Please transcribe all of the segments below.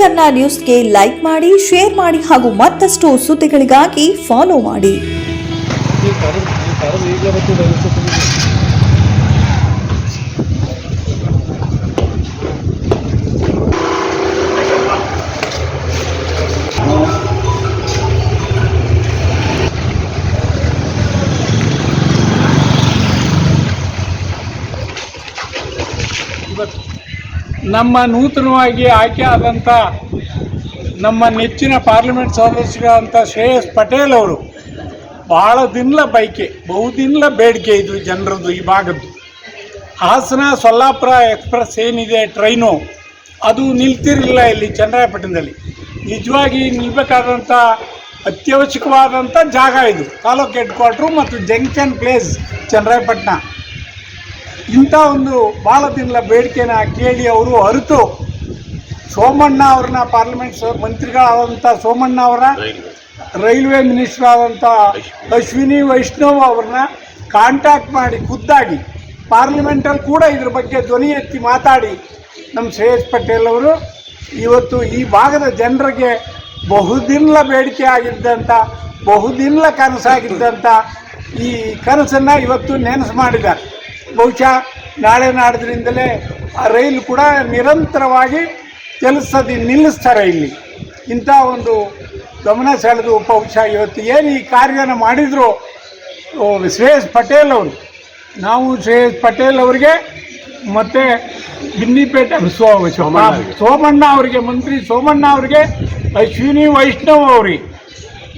ಕನ್ನಡ ನ್ಯೂಸ್ಗೆ ಲೈಕ್ ಮಾಡಿ ಶೇರ್ ಮಾಡಿ ಹಾಗೂ ಮತ್ತಷ್ಟು ಸುದ್ದಿಗಳಿಗಾಗಿ ಫಾಲೋ ಮಾಡಿ. ನಮ್ಮ ನೂತನವಾಗಿ ಆಯ್ಕೆ ಆದಂಥ ನಮ್ಮ ನೆಚ್ಚಿನ ಪಾರ್ಲಿಮೆಂಟ್ ಸದಸ್ಯರಾದಂಥ ಶ್ರೇಯಸ್ ಪಟೇಲ್ ಅವರು ಭಾಳ ದಿನಲ ಬೈಕೆ ಬಹುದಿನಲ ಬೇಡಿಕೆ ಇದು ಜನರದ್ದು ಈ ಭಾಗದ್ದು. ಹಾಸನ ಸೊಲ್ಲಾಪುರ ಎಕ್ಸ್ಪ್ರೆಸ್ ಏನಿದೆ ಟ್ರೈನು, ಅದು ನಿಲ್ತಿರಲಿಲ್ಲ ಇಲ್ಲಿ ಚನ್ನರಾಯಪಟ್ಟಣದಲ್ಲಿ. ನಿಜವಾಗಿ ನಿಲ್ಬೇಕಾದಂಥ ಅತ್ಯವಶ್ಯಕವಾದಂಥ ಜಾಗ ಇದು. ತಾಲೂಕು ಹೆಡ್ ಕ್ವಾರ್ಟ್ರು ಮತ್ತು ಜಂಕ್ಷನ್ ಪ್ಲೇಸ್ ಚನ್ನರಾಯಪಟ್ಟಣ. ಇಂಥ ಒಂದು ಭಾಳ ತಿಂಗಳ ಬೇಡಿಕೆನ ಕೇಳಿ ಅವರು ಅರಿತು ಸೋಮಣ್ಣ ಅವ್ರನ್ನ ಪಾರ್ಲಿಮೆಂಟ್ ಮಂತ್ರಿಗಳಾದಂಥ ಸೋಮಣ್ಣ ಅವರ ರೈಲ್ವೆ. ಮಿನಿಸ್ಟರ್ ಆದಂಥ ಅಶ್ವಿನಿ. ವೈಷ್ಣವ್ ಅವ್ರನ್ನ ಕಾಂಟ್ಯಾಕ್ಟ್ ಮಾಡಿ ಖುದ್ದಾಗಿ ಪಾರ್ಲಿಮೆಂಟಲ್ಲಿ ಕೂಡ ಇದ್ರ ಬಗ್ಗೆ ಧ್ವನಿ ಎತ್ತಿ ಮಾತಾಡಿ ನಮ್ಮ ಶ್ರೇಯಸ್ ಪಟೇಲ್ ಅವರು ಇವತ್ತು ಈ ಭಾಗದ ಜನರಿಗೆ ಬಹುದಿನಲ ಬೇಡಿಕೆ ಆಗಿದ್ದಂಥ ಬಹುದಿನಲ ಕನಸಾಗಿದ್ದಂಥ ಈ ಕನಸನ್ನು ಇವತ್ತು ನೆನೆಸು ಮಾಡಿದ್ದಾರೆ. ಬಹುಶಃ ನಾಳೆ ನಾಡಿದ್ರಿಂದಲೇ ಆ ರೈಲು ಕೂಡ ನಿರಂತರವಾಗಿ ಕೆಲಸದಿ ನಿಲ್ಲಿಸ್ತಾರೆ ಇಲ್ಲಿ. ಇಂಥ ಒಂದು ಗಮನ ಸೆಳೆದು ಬಹುಶಃ ಇವತ್ತು ಏನು ಈ ಕಾರ್ಯನ ಮಾಡಿದರು ಶ್ರೇಯಸ್ ಪಟೇಲ್ ಅವರು. ನಾವು ಶ್ರೇಯಸ್ ಪಟೇಲ್ ಅವರಿಗೆ ಮತ್ತು ಬಿನ್ನಿಪೇಟೆ ಸೋಮಣ್ಣ ಅವರಿಗೆ. ಮಂತ್ರಿ ಸೋಮಣ್ಣ ಅವರಿಗೆ ಅಶ್ವಿನಿ ವೈಷ್ಣವ್ ಅವರಿಗೆ.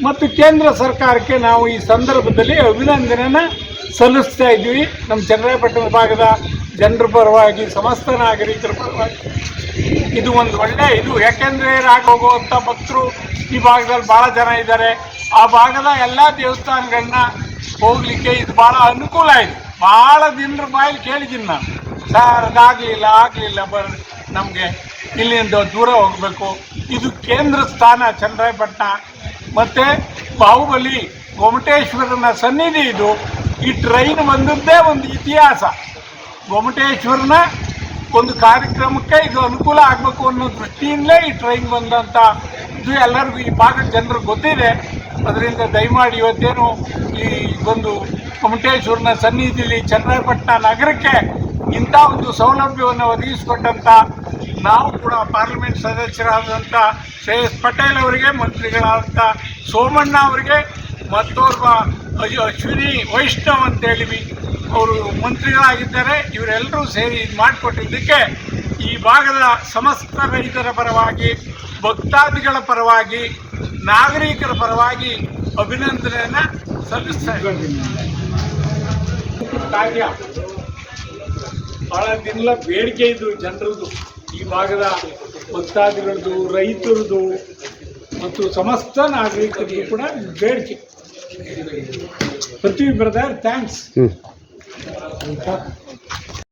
ಮತ್ತು ಕೇಂದ್ರ ಸರ್ಕಾರಕ್ಕೆ ನಾವು ಈ ಸಂದರ್ಭದಲ್ಲಿ ಅಭಿನಂದನೆನ ಸಲ್ಲಿಸ್ತಾ ಇದ್ದೀವಿ. ನಮ್ಮ ಚನ್ನರಾಯಪಟ್ಟಣ ಭಾಗದ ಜನರ ಪರವಾಗಿ, ಸಮಸ್ತ ನಾಗರಿಕರ ಪರವಾಗಿ. ಇದು ಒಂದು ಒಳ್ಳೆ ಇದು. ಯಾಕೆಂದರೆ ರಾಗ ಹೋಗುವಂಥ ಭಕ್ತರು ಈ ಭಾಗದಲ್ಲಿ ಭಾಳ ಜನ ಇದ್ದಾರೆ. ಆ ಭಾಗದ ಎಲ್ಲ ದೇವಸ್ಥಾನಗಳನ್ನ ಹೋಗ್ಲಿಕ್ಕೆ ಇದು ಭಾಳ ಅನುಕೂಲ ಇದೆ ಭಾಳ ದಿನರ ಬಾಯಲ್ಲಿ ಕೇಳಿದ್ದೀನಿ ನಾನು. ಸರ್ ಅದಾಗಲಿಲ್ಲ ಆಗಲಿಲ್ಲ. ಬರ, ನಮಗೆ ಇಲ್ಲಿಂದ ದೂರ ಹೋಗಬೇಕು. ಇದು ಕೇಂದ್ರ ಸ್ಥಾನ ಚನ್ನರಾಯಪಟ್ಟಣ. ಮತ್ತು ಬಾಹುಬಲಿ, ಗೊಮಟೇಶ್ವರನ ಸನ್ನಿಧಿ ಇದು. ಈ ಟ್ರೈನ್ ಬಂದದ್ದೇ ಒಂದು ಇತಿಹಾಸ. ಗೊಮಟೇಶ್ವರನ ಒಂದು ಕಾರ್ಯಕ್ರಮಕ್ಕೆ ಇದು ಅನುಕೂಲ ಆಗಬೇಕು ಅನ್ನೋ ದೃಷ್ಟಿಯಿಂದಲೇ ಈ ಟ್ರೈನ್ ಬಂದಂಥ ಇದು ಎಲ್ಲರಿಗೂ ಈ ಭಾಗದ ಜನರಿಗೆ ಗೊತ್ತಿದೆ. ಅದರಿಂದ ದಯಮಾಡಿ ಇವತ್ತೇನು ಈ ಒಂದು ಗೊಮಟೇಶ್ವರನ ಸನ್ನಿಧಿಲಿ ಚನ್ನರಾಯಪಟ್ಟಣ ನಗರಕ್ಕೆ ಇಂಥ ಒಂದು ಸೌಲಭ್ಯವನ್ನು ಒದಗಿಸಿಕೊಟ್ಟಂಥ ನಾವು ಕೂಡ ಪಾರ್ಲಿಮೆಂಟ್ ಸದಸ್ಯರಾದಂಥ ಶ್ರೇಯಸ್ ಪಟೇಲ್ ಅವರಿಗೆ ಮಂತ್ರಿಗಳಾದಂಥ ಸೋಮಣ್ಣ ಅವರಿಗೆ ಮತ್ತೋರ್ವ ಅಶ್ವಿನಿ, ವೈಷ್ಣವ್ ಅಂತೇಳಿ ಅವರು ಮಂತ್ರಿಗಳಾಗಿದ್ದಾರೆ. ಇವರೆಲ್ಲರೂ ಸೇರಿ ಇದು ಮಾಡಿಕೊಟ್ಟಿದ್ದಕ್ಕೆ ಈ ಭಾಗದ ಸಮಸ್ತ ರೈತರ ಪರವಾಗಿ, ಭಕ್ತಾದಿಗಳ ಪರವಾಗಿ, ನಾಗರಿಕರ ಪರವಾಗಿ ಅಭಿನಂದನೆಯನ್ನು ಸಲ್ಲಿಸ್ತಾ ಕಾರ್ಯ. ಬಹಳ ದಿನಲ ಬೇಡಿಕೆ ಇದು ಜನರದ್ದು. ಈ ಭಾಗದ ಭಕ್ತಾದಿಗಳದ್ದು, ರೈತರದ್ದು ಮತ್ತು ಸಮಸ್ತ ನಾಗರಿಕರಿಗೂ ಕೂಡ ಬೇಡಿಕೆ. ಪೃಥ್ವಿ ಬ್ರದರ್ ಥ್ಯಾಂಕ್ಸ್